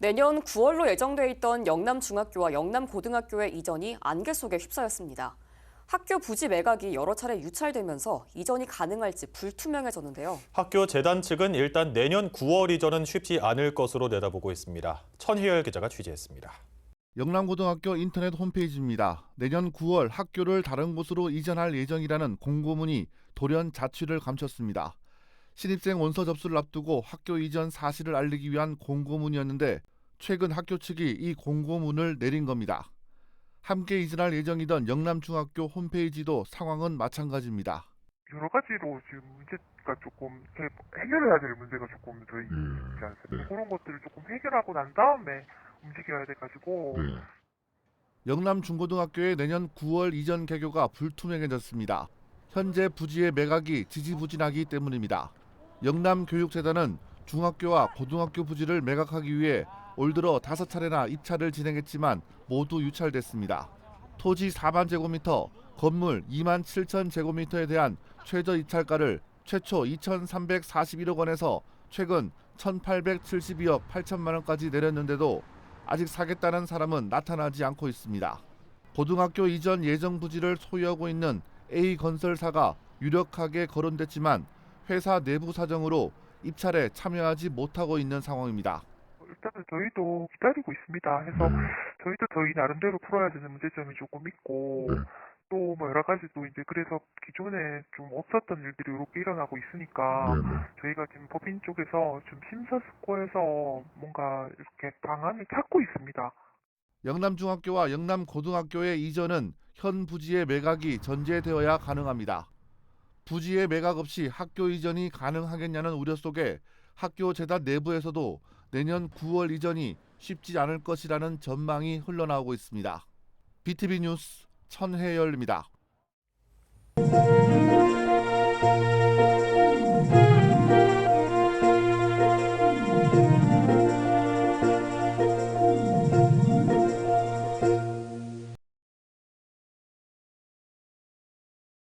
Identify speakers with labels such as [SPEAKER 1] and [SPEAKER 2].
[SPEAKER 1] 내년 9월로 예정돼 있던 영남중학교와 영남고등학교의 이전이 안개 속에 휩싸였습니다. 학교 부지 매각이 여러 차례 유찰되면서 이전이 가능할지 불투명해졌는데요.
[SPEAKER 2] 학교 재단 측은 일단 내년 9월 이전은 쉽지 않을 것으로 내다보고 있습니다. 천희열 기자가 취재했습니다.
[SPEAKER 3] 영남고등학교 인터넷 홈페이지입니다. 내년 9월 학교를 다른 곳으로 이전할 예정이라는 공고문이 돌연 자취를 감췄습니다. 신입생 원서 접수를 앞두고 학교 이전 사실을 알리기 위한 공고문이었는데 최근 학교 측이 이 공고문을 내린 겁니다. 함께 이전할 예정이던 영남중학교 홈페이지도 상황은 마찬가지입니다.
[SPEAKER 4] 여러 가지로 지금 문제가 조금 해- 해결해야 될 문제가 조금 더 있지 않습니까? 그런 것들을 조금 해결하고 난 다음에 움직여야 돼가지고
[SPEAKER 3] 영남중고등학교의 내년 9월 이전 개교가 불투명해졌습니다. 현재 부지의 매각이 지지부진하기 때문입니다. 영남교육재단은 중학교와 고등학교 부지를 매각하기 위해 올 들어 다섯 차례나 입찰을 진행했지만 모두 유찰됐습니다. 토지 4만 제곱미터, 건물 2만 7천 제곱미터에 대한 최저 입찰가를 최초 2,341억 원에서 최근 1,872억 8천만 원까지 내렸는데도 아직 사겠다는 사람은 나타나지 않고 있습니다. 고등학교 이전 예정 부지를 소유하고 있는 A 건설사가 유력하게 거론됐지만 회사 내부 사정으로 입찰에 참여하지 못하고 있는 상황입니다.
[SPEAKER 4] 일단은 저희도 기다리고 있습니다. 해서 저희도 저희 나름대로 풀어야 되는 문제점이 조금 있고 또 뭐 여러 가지 또 이제 그래서 기존에 좀 없었던 일들이 이렇게 일어나고 있으니까 저희가 지금 법인 쪽에서 좀 심사숙고해서 뭔가 이렇게 방안을 찾고 있습니다.
[SPEAKER 3] 영남중학교와 영남고등학교의 이전은 현 부지의 매각이 전제되어야 가능합니다. 부지의 매각 없이 학교 이전이 가능하겠냐는 우려 속에 학교 재단 내부에서도 내년 9월 이전이 쉽지 않을 것이라는 전망이 흘러나오고 있습니다. BTV 뉴스 천혜열입니다.